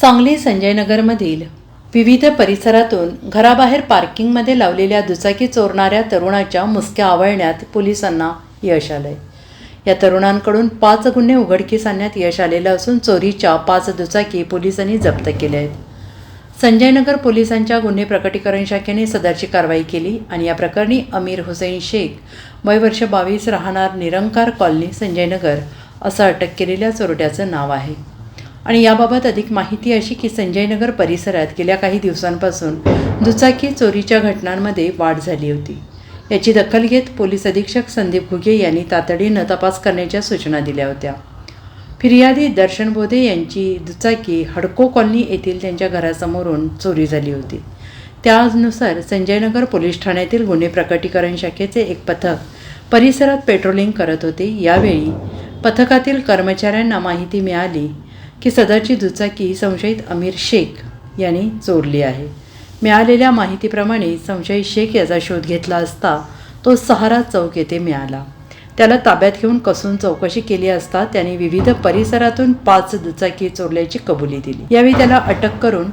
सांगली संजयनगरमधील विविध परिसरातून घराबाहेर पार्किंगमध्ये लावलेल्या दुचाकी चोरणाऱ्या तरुणाच्या मुसक्या आवळण्यात पोलिसांना यश आलंय. या तरुणांकडून पाच गुन्हे उघडकीस आणण्यात यश आलेलं असून चोरीच्या पाच दुचाकी पोलिसांनी जप्त केल्या आहेत. संजयनगर पोलिसांच्या गुन्हे प्रकटीकरण शाखेने सदरची कारवाई केली आणि या प्रकरणी अमीर हुसैन शेख वय वर्ष बावीस राहणार निरंकार कॉलनी संजयनगर असं अटक केलेल्या चोरट्याचं नाव आहे. आणि याबाबत अधिक माहिती अशी की संजयनगर परिसरात गेल्या काही दिवसांपासून दुचाकी चोरीच्या घटनांमध्ये वाढ झाली होती. याची दखल घेत पोलीस अधीक्षक संदीप घुगे यांनी तातडीनं तपास करण्याच्या सूचना दिल्या होत्या. फिर्यादी दर्शन बोधे यांची दुचाकी हडको कॉलनी येथील त्यांच्या घरासमोरून चोरी झाली होती. त्यानुसार संजयनगर पोलीस ठाण्यातील गुन्हे प्रकटीकरण शाखेचे एक पथक परिसरात पेट्रोलिंग करत होते. यावेळी पथकातील कर्मचाऱ्यांना माहिती मिळाली की सदरची दुचाकी संशयित अमीर शेख यांनी चोरली आहे. मिळालेल्या माहितीप्रमाणे संशयित शेख याचा शोध घेतला असता तो सहारा चौक येथे मिळाला. त्याला ताब्यात घेऊन कसून चौकशी केली असता त्याने विविध परिसरातून पाच दुचाकी चोरल्याची कबुली दिली. यावेळी त्याला अटक करून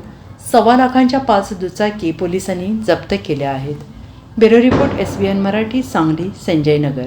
सव्वा लाखांच्या पाच दुचाकी पोलिसांनी जप्त केल्या आहेत. Bureau report S B N Marathi Sangli Sanjaynagar.